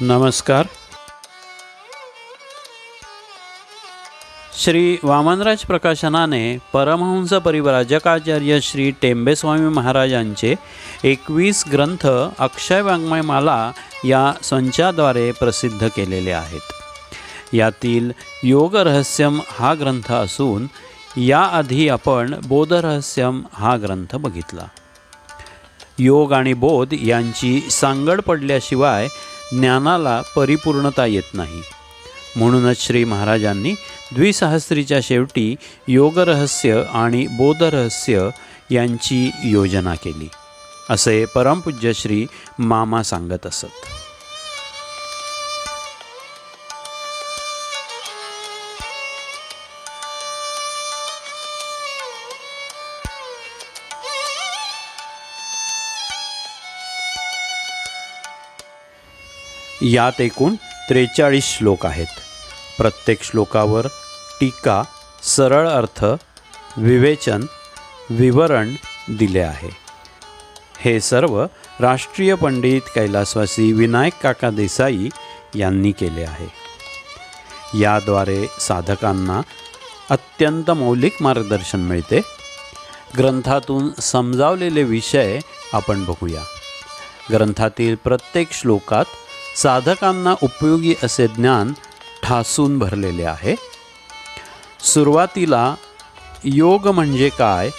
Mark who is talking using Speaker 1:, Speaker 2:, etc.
Speaker 1: नमस्कार. श्री वामनराज प्रकाशनाने परमहंस परिव्राजकाचार्य श्री टेंबेस्वामी महाराजांचे एकवीस ग्रंथ अक्षय वाङ्मयमाला या संचाद्वारे प्रसिद्ध केलेले आहेत. यातील योगरहस्यम हा ग्रंथ असून याआधी आपण बोधरहस्यम हा ग्रंथ बघितला. योग आणि बोध यांची सांगड पडल्याशिवाय ज्ञानाला परिपूर्णता येत नाही. म्हणूनच श्री महाराजांनी द्विसहस्रीच्या शेवटी योगरहस्य आणि बोधरहस्य यांची योजना केली. असे परमपूज्य श्री मामा सांगत असत. यात एकूण त्रेचाळीस श्लोक आहेत. प्रत्येक श्लोकावर टीका सरळ अर्थ विवेचन विवरण दिले आहे. हे सर्व राष्ट्रीय पंडित कैलासवासी विनायक काका देसाई यांनी केले आहे. याद्वारे साधकांना अत्यंत मौलिक मार्गदर्शन मिळते. ग्रंथातून समजावलेले विषय आपण बघूया. ग्रंथातील प्रत्येक श्लोकात साधकांना उपयोगी असे ज्ञान ठासून भरलेले आहे. सुरुवातीला योग म्हणजे काय?